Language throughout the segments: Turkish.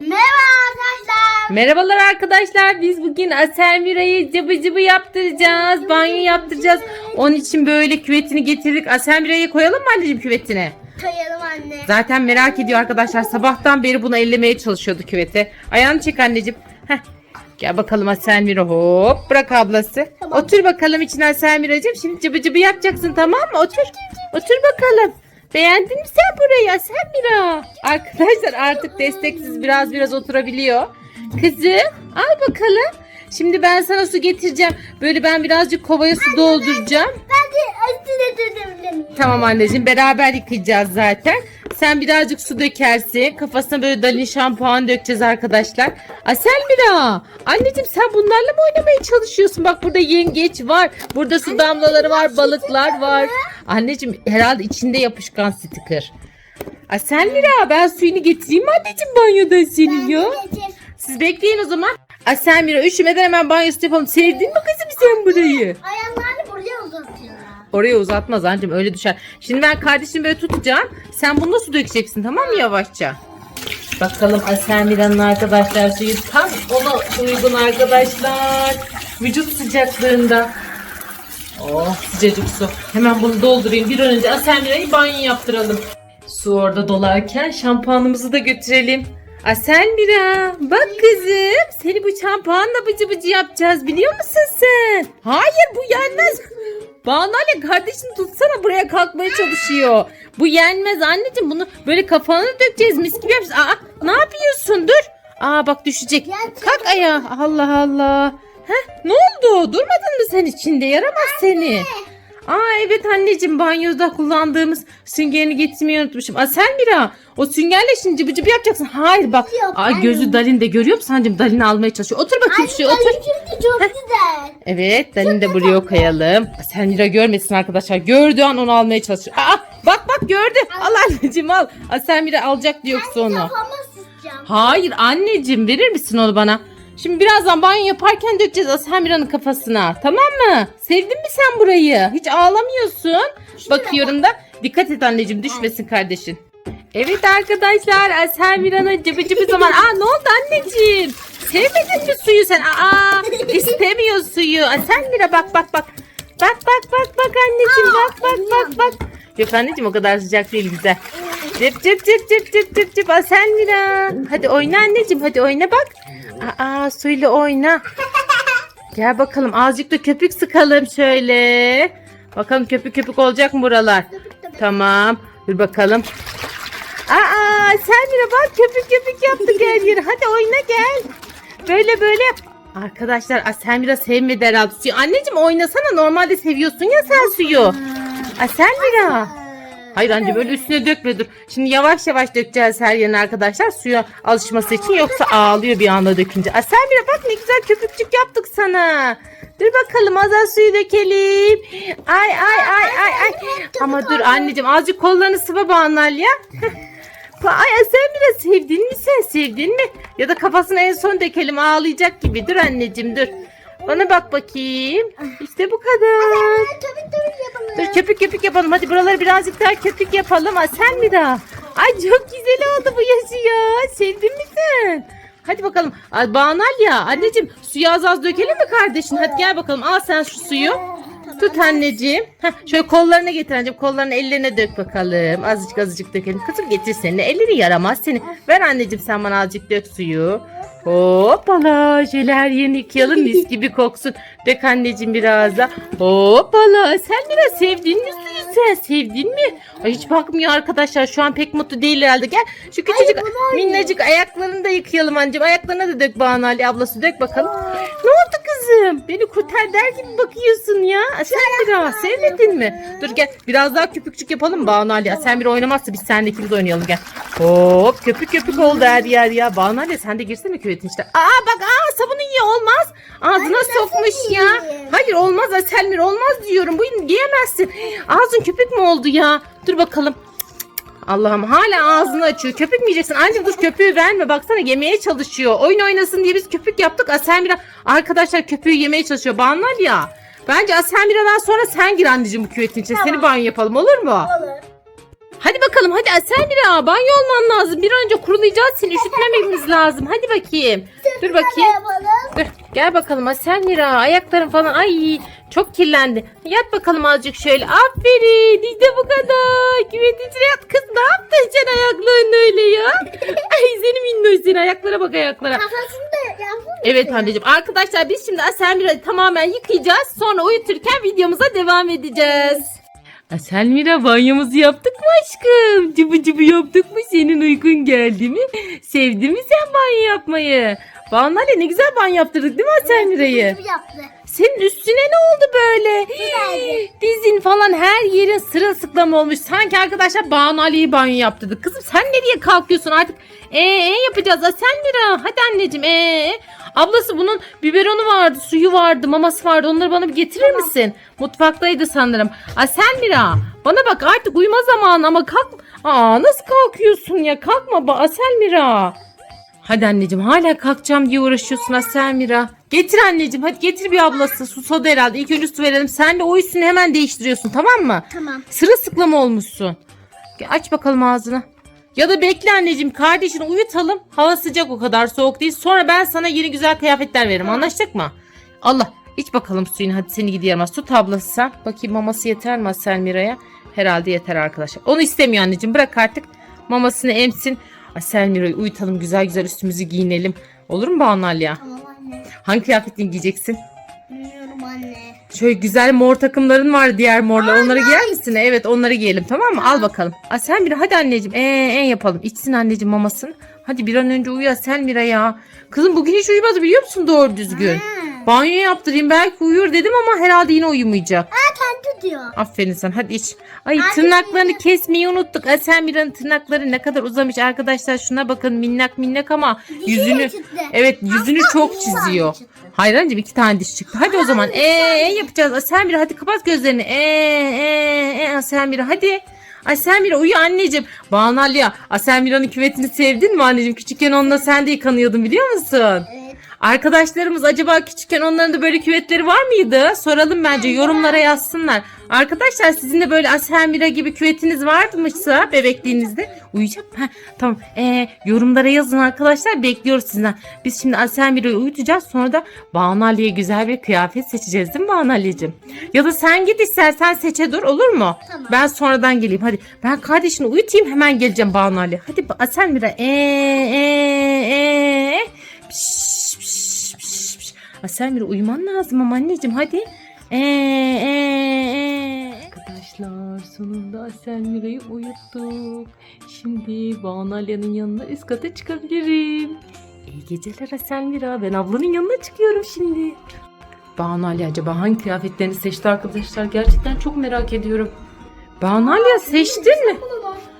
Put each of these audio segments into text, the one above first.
Merhaba arkadaşlar. Merhabalar arkadaşlar. Biz bugün Aselmira'yı cıbı cıbı yaptıracağız. Banyo yaptıracağız. Onun için böyle küvetini getirdik. Aselmira'yı koyalım mı anneciğim küvetine? Kayalım anne. Zaten merak ediyor arkadaşlar. Sabahtan beri bunu ellemeye çalışıyordu küveti. Ayağını çek anneciğim. Heh. Gel bakalım Aselmira hop. Bırak ablası. Tamam. Otur bakalım içine Aselmira'cığım. Şimdi cıbı cıbı yapacaksın tamam mı? Otur. Otur bakalım. Beğendin mi sen burayı Aselmira? Arkadaşlar artık desteksiz biraz biraz oturabiliyor. Kızım al bakalım. Şimdi ben sana su getireceğim. Böyle ben birazcık kovaya su dolduracağım. Ben de üstüne dönebilir miyim? Tamam anneciğim beraber yıkayacağız zaten. Sen birazcık su dökersin. Kafasına böyle dalin şampuan dökeceğiz arkadaşlar. Asel Mira. Anneciğim sen bunlarla mı oynamaya çalışıyorsun? Bak burada yengeç var. Burada su damlaları var. Balıklar var. Anneciğim herhalde içinde yapışkan sticker. Asel Mira ben suyunu getireyim mi anneciğim banyodan senin ya? Siz bekleyin o zaman. Asel Mira üşümeden hemen banyosu yapalım. Sevdin mi kızım sen burayı? Ayaklarını buraya uzatıyorlar. Oraya uzatmaz anneciğim öyle düşer. Şimdi ben kardeşimi böyle tutacağım. Sen bunu nasıl dökeceksin tamam mı yavaşça? Bakalım Aselmira'nın arkadaşlar suyu tam ona uygun arkadaşlar. Vücut sıcaklığında. Oh sıcacık su. Hemen bunu doldurayım. Bir an önce Aselmira'yı banyo yaptıralım. Su orada dolarken şampuanımızı da götürelim. Aselmira bak kızım seni bu şampuanla bıcı bıcı yapacağız biliyor musun sen? Hayır bu yenmez. Banu Ali kardeşini tutsana buraya kalkmaya çalışıyor. Bu yenmez anneciğim bunu böyle kafana dökeceğiz mis gibi yapacağız. Aa ne yapıyorsun dur. Aa bak düşecek. Kalk ayağa Allah Allah. Heh, ne oldu durmadın mı sen içinde yaramaz seni. Aa evet anneciğim banyoda kullandığımız süngerini getirmeyi unutmuşum. Aa sen Mira o süngerle şimdi cıbı cıbı yapacaksın. Hayır bak. Yok, Aa hayır. gözü Dalin de görüyor musun anneciğim? Dalin almaya çalışıyor. Otur bakayım şuraya otur. Çünkü çok güzel. Evet Dalin de buraya koyalım. Sen Mira görmesin arkadaşlar. Gördüğü an onu almaya çalışıyor. Aa bak bak gördü. Al anneciğim al. Aa, sen Mira alacak diyor yoksa onu. Kafama. Hayır anneciğim verir misin onu bana? Şimdi birazdan banyo yaparken dökeceğiz Asamira'nın kafasına. Tamam mı? Sevdin mi sen burayı? Hiç ağlamıyorsun. Bakıyorum da dikkat et anneciğim düşmesin kardeşin. Evet arkadaşlar Asamira'nın cıbı cıbı zaman. Aa ne oldu anneciğim? Sevmedin mi suyu sen? Aa istemiyor suyu. Asamira bak bak bak. Bak bak bak bak anneciğim bak bak bak bak. Yok anneciğim o kadar sıcak değil güzel. Cıp cıp cıp cıp cıp cıp cıp Aselmira. Hadi oyna anneciğim hadi oyna bak. Aa suyla oyna. Gel bakalım azıcık da köpük sıkalım şöyle. Bakalım köpük köpük olacak mı buralar? Tamam. Dur bakalım. Aa Selmira bak köpük köpük yaptık her yeri. Hadi oyna gel. Böyle böyle yap. Arkadaşlar Aselmira sevmedi herhalde suyu. Anneciğim oynasana normalde seviyorsun ya sen suyu. Aselmira. Hayır anne böyle üstüne dökme dur. Şimdi yavaş yavaş dökeceğiz her yerine arkadaşlar suya alışması için yoksa ağlıyor bir anda dökünce. Aselmira bak ne güzel köpükçük yaptık sana. Dur bakalım az az suyu dökelim. Ay ay ay ay ay. Ama dur anneciğim azıcık kollarını sıva bağlar ya. Ay Aselmira sevdin mi sen sevdin mi? Ya da kafasına en son dökelim ağlayacak gibi. Dur anneciğim dur. Bana bak bakayım. İşte bu kadar. Yapalım. Dur köpük köpük yapalım. Hadi buraları birazcık daha köpük yapalım. Ha, sen mi daha? Ay çok güzel oldu bu yaşı ya. Sevdin mi sen? Hadi bakalım. Ay, Banal ya. Anneciğim suyu az az dökelim mi kardeşin? Hadi gel bakalım. Al sen şu suyu. Tut anneciğim. Heh, şöyle kollarına getir anneciğim. Kollarını ellerine dök bakalım. Azıcık azıcık dökelim. Kızım getir seni. Elleri yaramaz seni. Ver anneciğim sen bana azıcık dök suyu. Hoppala. Şöyle her yerini mis gibi koksun. Dök anneciğim biraz da. Hoppala. Sen biraz sevdin mi suyu sen? Sevdin mi? Ay hiç bakmıyor arkadaşlar. Şu an pek mutlu değil herhalde. Gel şu küçücük oynuyor. minnacık ayaklarını da yıkayalım anneciğim. Ayaklarına da dök Banu Ali ablası. Dök bakalım. Ne oldu kızım? Beni kurtar der gibi bakıyorsun ya. Sen biraz sevmedin mi? Dur gel biraz daha köpükçük yapalım Banu Ali. Sen bir oynamazsa biz seninle ikimiz oynayalım gel. Hop köpük köpük oldu her yer ya. Banu Ali sen de girsene küvetin işte. Aa bak aa yiyor olmaz. Ağzına Anne, sokmuş ya. yiyeyim? Hayır olmaz Aselmir olmaz diyorum. Bu giyemezsin. Ağzın köpük mü oldu ya? Dur bakalım. Allah'ım hala ağzını açıyor. Köpük mü yiyeceksin? Anneciğim dur köpüğü verme. Baksana yemeye çalışıyor. Oyun oynasın diye biz köpük yaptık. Aselmira arkadaşlar köpüğü yemeye çalışıyor. Banlar ya. Bence Aselmira'dan sonra sen gir anneciğim bu küvetin içine. Seni banyo yapalım olur mu? Olur. Hadi bakalım hadi Aselmira banyo olman lazım. Bir an önce kurulayacağız seni üşütmememiz lazım. Hadi bakayım. Dur bakayım. Dur gel bakalım Aselmira ayakların falan ay çok kirlendi. Yat bakalım azıcık şöyle. Aferin işte bu kadar. Küvetin içine yat kız ne yaptın sen ayaklarını öyle ya? Ay seni minnoş seni ayaklara bak ayaklara. Kafasını da yapalım. Evet anneciğim. Arkadaşlar biz şimdi Aselmira'yı tamamen yıkayacağız. Sonra uyuturken videomuza devam edeceğiz. Aselmira banyomuzu yaptık mı aşkım? Cıbı cıbı yaptık mı? Senin uykun geldi mi? Sevdin mi sen banyo yapmayı? Banayla ne güzel banyo yaptırdık değil mi Aselmira'yı? Gibi yaptı. Senin üstüne ne oldu böyle? Dizin falan her yerin sırılsıklam olmuş. Sanki arkadaşlar Banu Ali'yi banyo yaptırdık. Kızım sen nereye kalkıyorsun artık? Ee, ee yapacağız. Aselmira hadi anneciğim. Ee, ablası bunun biberonu vardı, suyu vardı, maması vardı. Onları bana bir getirir misin? Mutfaktaydı sanırım. Aselmira bana bak artık uyuma zamanı ama kalk. Aa nasıl kalkıyorsun ya? Kalkma ba Aselmira. Hadi anneciğim hala kalkacağım diye uğraşıyorsun Aselmira. Getir anneciğim hadi getir bir ablası. Susadı herhalde. İlk önce su verelim. Sen de o üstünü hemen değiştiriyorsun tamam mı? Tamam. Sırılsıklam olmuşsun. Aç bakalım ağzını. Ya da bekle anneciğim kardeşini uyutalım. Hava sıcak o kadar soğuk değil. Sonra ben sana yeni güzel kıyafetler veririm. Anlaştık mı? Allah iç bakalım suyunu hadi seni gidiyorum. Tut ablası sen. Bakayım maması yeter mi Selmira'ya? Herhalde yeter arkadaşlar. Onu istemiyor anneciğim bırak artık. Mamasını emsin. Selmira'yı uyutalım güzel güzel üstümüzü giyinelim. Olur mu Banu Alya? Tamam anne. Hangi kıyafetini giyeceksin? Bilmiyorum anne. Şöyle güzel mor takımların var diğer morlar. Onları giyer misin? Evet onları giyelim tamam mı? Al bakalım. Aa, sen bir hadi anneciğim. Ee, ee yapalım. İçsin anneciğim mamasını. Hadi bir an önce uyu Mira ya. Kızım bugün hiç uyumadı biliyor musun doğru düzgün? Ha. Banyo yaptırayım belki uyur dedim ama herhalde yine uyumayacak. Aa diyor. Aferin sen hadi iç. Ay Anne. tırnaklarını kesmeyi unuttuk. Asel Mira'nın tırnakları ne kadar uzamış arkadaşlar. Şuna bakın minnak minnak ama yüzünü çıktı. evet yüzünü Aslında çok çiziyor. çıktı. Hayır anneciğim iki tane diş çıktı. Hadi o zaman ee yapacağız. Asel Mira hadi kapat gözlerini. Ee ee ee Asel Mira hadi. Asel Mira uyu anneciğim. Banu Alya Asel Mira'nın küvetini sevdin mi anneciğim? Küçükken onunla sen de yıkanıyordun biliyor musun? Evet. Arkadaşlarımız acaba küçükken onların da böyle küvetleri var mıydı? Soralım bence yorumlara yazsınlar. Arkadaşlar sizin de böyle Aselmira gibi küvetiniz varmışsa bebekliğinizde uyuyacak mı? Tamam. Ee, yorumlara yazın arkadaşlar bekliyoruz sizden. Biz şimdi Aselmira'yı uyutacağız sonra da Banu Ali'ye güzel bir kıyafet seçeceğiz değil mi Banu Ali'cim? Ya da sen git istersen seçe dur olur mu? Tamam. Ben sonradan geleyim hadi. Ben kardeşini uyutayım hemen geleceğim Banu Ali. Hadi Aselmira. Ee, ee, ee. Piş, piş, Aselmira uyuman lazım ama anneciğim hadi. Ee, ee, ee. Arkadaşlar sonunda Aselmira'yı uyuttuk. Şimdi Banu Alya'nın yanına üst kata çıkabilirim. İyi geceler Aselmira. Ben ablanın yanına çıkıyorum şimdi. Banu Ali acaba hangi kıyafetlerini seçti arkadaşlar? Gerçekten çok merak ediyorum. Banu Alya seçtin mi?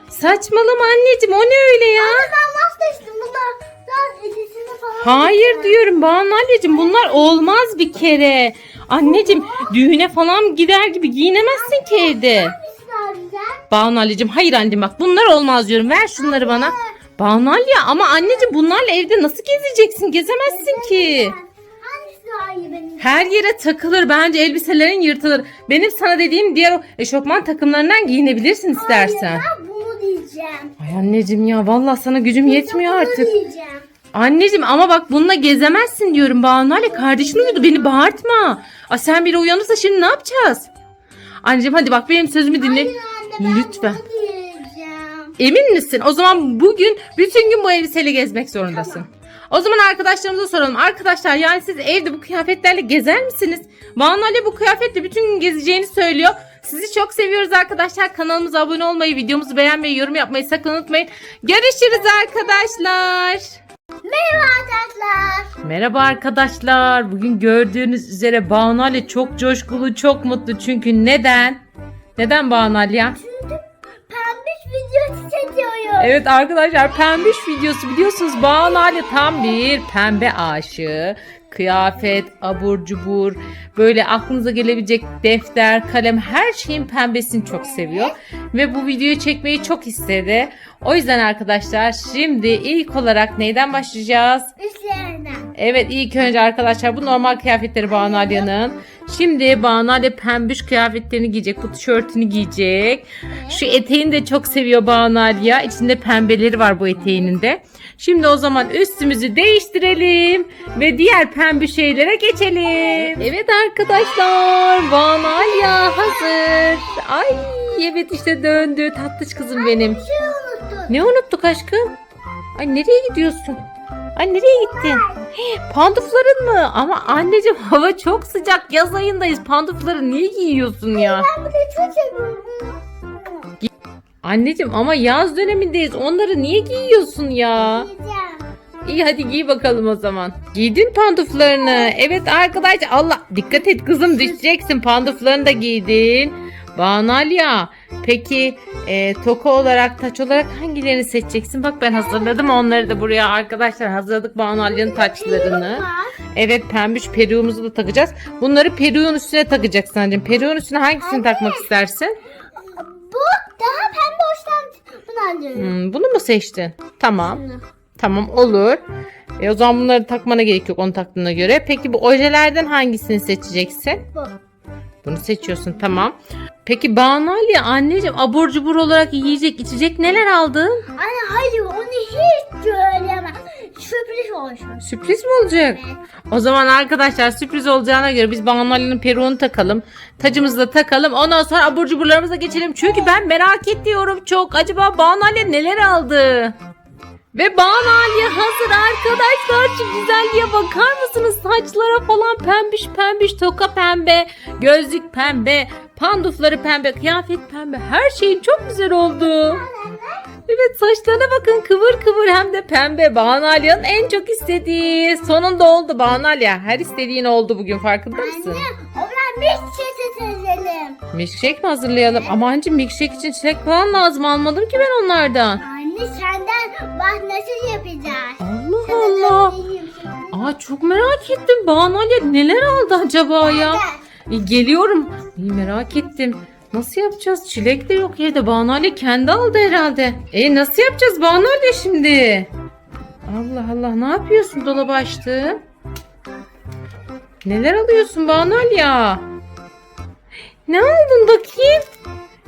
Saçmalama anneciğim o ne öyle ya? Ben vazgeçtim. Bunlar daha edisini falan. Hayır diyorum Banu Alya'cığım bunlar olmaz bir kere. Anneciğim düğüne falan gider gibi giyinemezsin ki evde. Banu Alya'cığım hayır anneciğim bak bunlar olmaz diyorum ver şunları bana. Banu Alya ama anneciğim bunlarla evde nasıl gezeceksin gezemezsin ki. Her yere takılır bence elbiselerin yırtılır. Benim sana dediğim diğer o eşofman takımlarından giyinebilirsin istersen. Hayır, ben bunu diyeceğim. Ay anneciğim ya vallahi sana gücüm yetmiyor artık. diyeceğim. Anneciğim ama bak bununla gezemezsin diyorum Banu Ali. Kardeşin uyudu beni bağırtma. Aa, sen biri uyanırsa şimdi ne yapacağız? Anneciğim hadi bak benim sözümü dinle. Hayır anne ben Lütfen. bunu. Emin misin? O zaman bugün bütün gün bu elbiseyle gezmek zorundasın. O zaman arkadaşlarımıza soralım. Arkadaşlar yani siz evde bu kıyafetlerle gezer misiniz? Banu Ali bu kıyafetle bütün gün gezeceğini söylüyor. Sizi çok seviyoruz arkadaşlar. Kanalımıza abone olmayı, videomuzu beğenmeyi, yorum yapmayı sakın unutmayın. Görüşürüz arkadaşlar. Merhaba arkadaşlar. Merhaba arkadaşlar. Bugün gördüğünüz üzere Banu Ali çok coşkulu, çok mutlu. Çünkü neden? Neden Banu Ali ya? Pembiş video çekiyorum. Evet arkadaşlar pembiş videosu biliyorsunuz Banu Ali tam bir pembe aşığı. Kıyafet, abur cubur, böyle aklınıza gelebilecek defter, kalem her şeyin pembesini çok seviyor. Ve bu videoyu çekmeyi çok istedi. O yüzden arkadaşlar şimdi ilk olarak neyden başlayacağız? Üstlerinden. Evet ilk önce arkadaşlar bu normal kıyafetleri Banu Alya'nın. Şimdi Banu Ali pembiş kıyafetlerini giyecek. Bu tişörtünü giyecek. Şu eteğini de çok seviyor Banu Ali ya. İçinde pembeleri var bu eteğinin de. Şimdi o zaman üstümüzü değiştirelim ve diğer pembe şeylere geçelim. Evet arkadaşlar Banu Aliya hazır. Ay evet işte döndü tatlış kızım benim. Bir şey unuttum. Ne unuttuk aşkım? Ay nereye gidiyorsun? Ay nereye gittin? Hii, Pandufların mı? Ama anneciğim hava çok sıcak. Yaz ayındayız. Pandufları niye giyiyorsun ya? Ben bunu çok seviyorum. Anneciğim ama yaz dönemindeyiz. Onları niye giyiyorsun ya? İyi hadi giy bakalım o zaman. Giydin panduflarını. Evet arkadaşlar Allah dikkat et kızım düşeceksin. Panduflarını da giydin. Banalya. Peki e, toka olarak taç olarak hangilerini seçeceksin? Bak ben hazırladım onları da buraya arkadaşlar hazırladık Banalya'nın taçlarını. Var. Evet pembiş peruğumuzu da takacağız. Bunları peruğun üstüne takacaksın anneciğim. Peruğun üstüne hangisini takmak istersin? Bu daha pembe hoşlan. Bunu alıyorum. Hmm, bunu mu seçtin? Tamam. Şunu. Tamam olur. E, o zaman bunları takmana gerek yok onu taktığına göre. Peki bu ojelerden hangisini seçeceksin? Bu. Bunu seçiyorsun tamam. Peki Banalya anneciğim abur cubur olarak yiyecek içecek neler aldın? Anne hayır onu hiç söyleme. Sürpriz olsun. Sürpriz mi olacak? Evet. O zaman arkadaşlar sürpriz olacağına göre biz Banalya'nın peruğunu takalım. Tacımızı da takalım. Ondan sonra abur cuburlarımıza geçelim. Çünkü ben merak ediyorum çok. Acaba Banalya neler aldı? Ve Banalya hazır arkadaşlar. Şu güzelliğe bakar mısınız? Saçlara falan pembiş pembiş toka pembe, gözlük pembe, pandufları pembe, kıyafet pembe. Her şeyin çok güzel oldu. Evet saçlarına bakın kıvır kıvır hem de pembe. Banalya'nın en çok istediği. Sonunda oldu Banalya. Her istediğin oldu bugün farkında mısın? Anne o zaman bir şey seçelim. Milkshake mi hazırlayalım? Ama anneciğim milkshake için çilek falan lazım. Almadım ki ben onlardan. Anne senden bak nasıl yapacağız. Allah Sana Allah. Aa çok merak ettim. Banalya neler aldı acaba ya? E, geliyorum. İyi merak ettim. Nasıl yapacağız? Çilek de yok evde. Banalya kendi aldı herhalde. E nasıl yapacağız Banalya şimdi? Allah Allah ne yapıyorsun dolabı açtın? Neler alıyorsun Banalya? Ne aldın bakayım?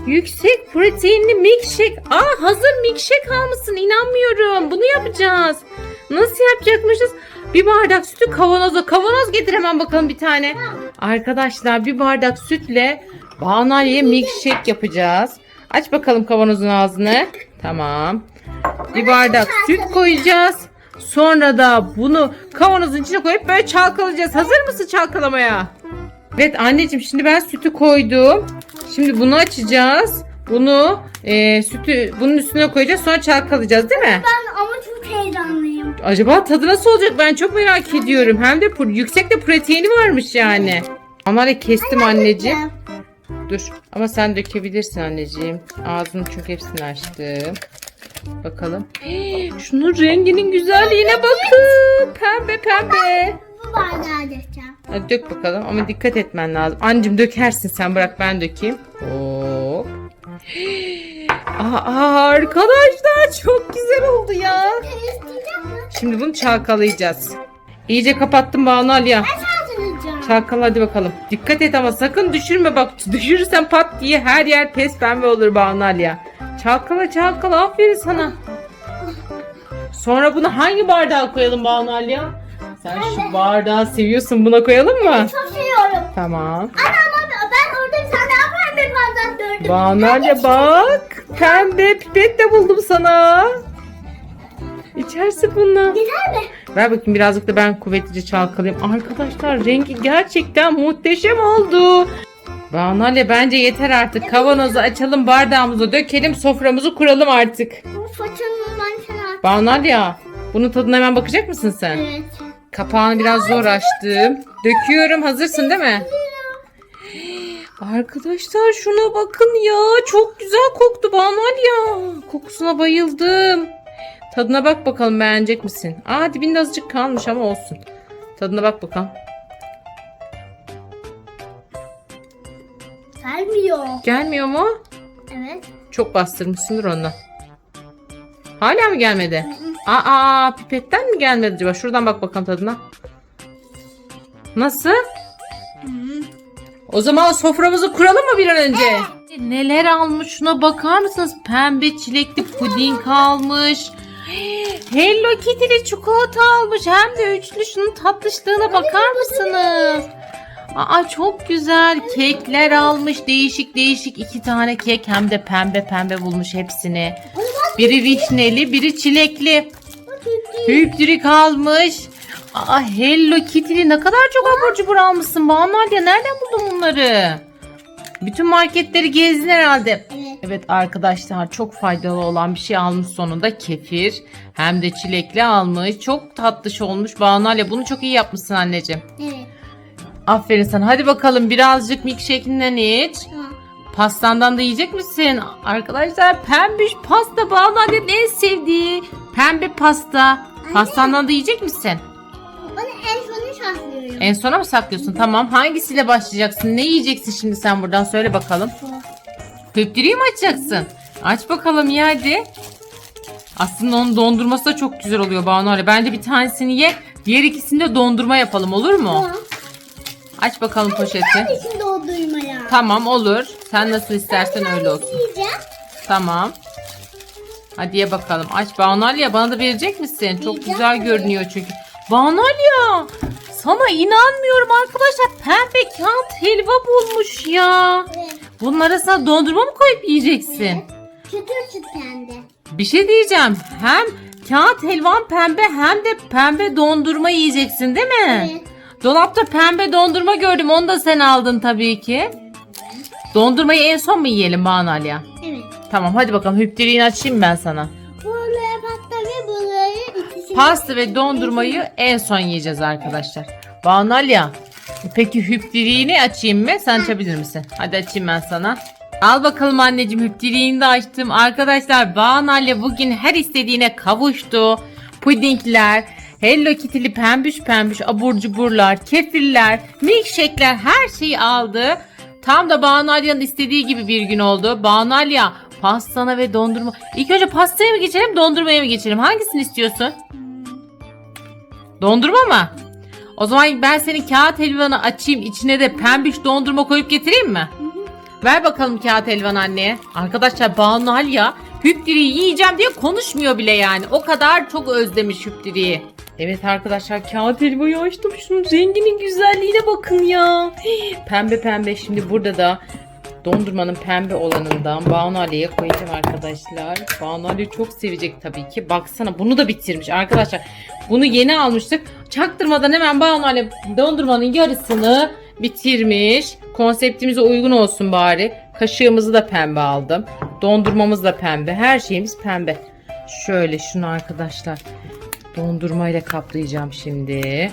Yüksek proteinli milkshake. Aa hazır milkshake almışsın inanmıyorum. Bunu yapacağız. Nasıl yapacakmışız? Bir bardak sütü kavanoza. Kavanoz getir hemen bakalım bir tane. Arkadaşlar bir bardak sütle Banalya'ya milkshake yapacağız. Aç bakalım kavanozun ağzını. Tamam. Bir bardak süt koyacağız. Sonra da bunu kavanozun içine koyup böyle çalkalayacağız. Hazır mısın çalkalamaya? Evet anneciğim şimdi ben sütü koydum. Şimdi bunu açacağız. Bunu e, sütü bunun üstüne koyacağız. Sonra çalkalayacağız değil mi? Ben ama. Acaba tadı nasıl olacak ben çok merak ediyorum. Hem de pro- yüksek de proteini varmış yani. Onları kestim anneciğim. Dur ama sen dökebilirsin anneciğim. Ağzını çünkü hepsini açtım. Bakalım. Hii, Şunun renginin güzelliğine bakın. Pembe pembe. Bu bardağı dökeceğim. Hadi dök bakalım ama dikkat etmen lazım. Anneciğim dökersin sen bırak ben dökeyim. Hop. Hii, Aa, arkadaşlar çok güzel oldu ya. Şimdi bunu çalkalayacağız. İyice kapattım Banu Aliya. Çalkala hadi bakalım. Dikkat et ama sakın düşürme bak. Düşürürsen pat diye her yer pes pembe olur Banu Aliya. Çalkala çalkala aferin sana. Sonra bunu hangi bardağa koyalım Banu Aliya? Sen şu bardağı seviyorsun buna koyalım mı? Çok seviyorum. Tamam. Ana ama ben orada bir tane daha pembe bardak gördüm. Banu Aliya bak. Pembe pipet de buldum sana. İçersin bunu. Güzel mi? Ver bakayım birazcık da ben kuvvetlice çalkalayayım. Arkadaşlar rengi gerçekten muhteşem oldu. Banale bence yeter artık. Kavanozu açalım, bardağımızı dökelim, soframızı kuralım artık. Bu fırçanın mançana. Banalya, bunun tadına hemen bakacak mısın sen? Evet. Kapağını biraz zor açtım. Döküyorum. Hazırsın değil mi? Arkadaşlar şuna bakın ya. Çok güzel koktu Banalya. Kokusuna bayıldım. Tadına bak bakalım beğenecek misin? Aa dibinde azıcık kalmış ama olsun. Tadına bak bakalım. Gelmiyor. Gelmiyor mu? Evet. Çok bastırmışsındır ondan. Hala mı gelmedi? Aa pipetten mi gelmedi acaba? Şuradan bak bakalım tadına. Nasıl? O zaman soframızı kuralım mı bir an önce? Neler almış şuna bakar mısınız? Pembe çilekli puding almış. Hello Kitty'li çikolata almış. Hem de üçlü. Şunun tatlışlığına bakar mısınız? Aa çok güzel. Kekler almış. Değişik değişik iki tane kek. Hem de pembe pembe bulmuş hepsini. Biri vişneli, biri çilekli. Hüptürik almış. Aa Hello Kitty'li ne kadar çok abur cubur almışsın. Banu nereden buldun bunları? Bütün marketleri gezdin herhalde. Evet. Arkadaşlar çok faydalı olan bir şey almış sonunda kefir. Hem de çilekli almış. Çok tatlış olmuş. Nadia bunu çok iyi yapmışsın anneciğim. Evet. Aferin sana. Hadi bakalım birazcık milkshake'inden iç. Tamam. Pastandan da yiyecek misin? Arkadaşlar pembiş pasta Banu Nadia'nın en sevdiği. Pembe pasta. Pastandan da yiyecek misin? Onu en sonu saklıyorum. En sona mı saklıyorsun? Tamam. Hangisiyle başlayacaksın? Ne yiyeceksin şimdi sen buradan? Söyle bakalım. Hüptürüyü mü açacaksın? Aç bakalım ya hadi. Aslında onun dondurması da çok güzel oluyor Banu Ali. Bence bir tanesini ye. Diğer ikisini de dondurma yapalım olur mu? Tamam. Aç bakalım poşeti. Ben o duymaya. Tamam olur. Sen nasıl istersen öyle olsun. Yiyeceğim. Tamam. Hadi ye bakalım. Aç Banu Ali bana da verecek misin? Çok Yiyeceğim güzel tabii. görünüyor çünkü. Banu Ali sana inanmıyorum arkadaşlar. Pembe kağıt helva bulmuş ya. Evet. Bunun arasına dondurma mı koyup yiyeceksin? Çıtır hem de. Bir şey diyeceğim. Hem kağıt helvan pembe hem de pembe dondurma yiyeceksin değil mi? Evet. Dolapta pembe dondurma gördüm. Onu da sen aldın tabii ki. Dondurmayı en son mu yiyelim Banu Ali'ye? Evet. Tamam hadi bakalım hüptiriğini açayım ben sana. Buraya pasta ve burayı ikisini... Pasta ve dondurmayı en son yiyeceğiz arkadaşlar. Banu Aliye, peki hüptiriğini açayım mı? Sen açabilir misin? Hadi açayım ben sana. Al bakalım anneciğim hüptiriğini de açtım. Arkadaşlar Banu Aliye bugün her istediğine kavuştu. Pudingler, Hello Kitty'li pembüş pembüş abur cuburlar, kefirler, milkshake'ler her şeyi aldı. Tam da Banu Aliye'nin istediği gibi bir gün oldu. Banu Aliye pastana ve dondurma. İlk önce pastaya mı geçelim dondurmaya mı geçelim? Hangisini istiyorsun? Dondurma mı? O zaman ben senin kağıt helvanı açayım. içine de pembiş dondurma koyup getireyim mi? Ver bakalım kağıt helvanı anneye. Arkadaşlar Banu Alya hüptiriyi yiyeceğim diye konuşmuyor bile yani. O kadar çok özlemiş hüptiriyi. Evet arkadaşlar kağıt helvayı açtım. Şunun renginin güzelliğine bakın ya. Pembe pembe şimdi burada da dondurmanın pembe olanından Banu Ali'ye koyacağım arkadaşlar. Banu Ali çok sevecek tabii ki. Baksana bunu da bitirmiş arkadaşlar. Bunu yeni almıştık. Çaktırmadan hemen Banu Ali dondurmanın yarısını bitirmiş. Konseptimize uygun olsun bari. Kaşığımızı da pembe aldım. Dondurmamız da pembe. Her şeyimiz pembe. Şöyle şunu arkadaşlar. Dondurmayla kaplayacağım şimdi.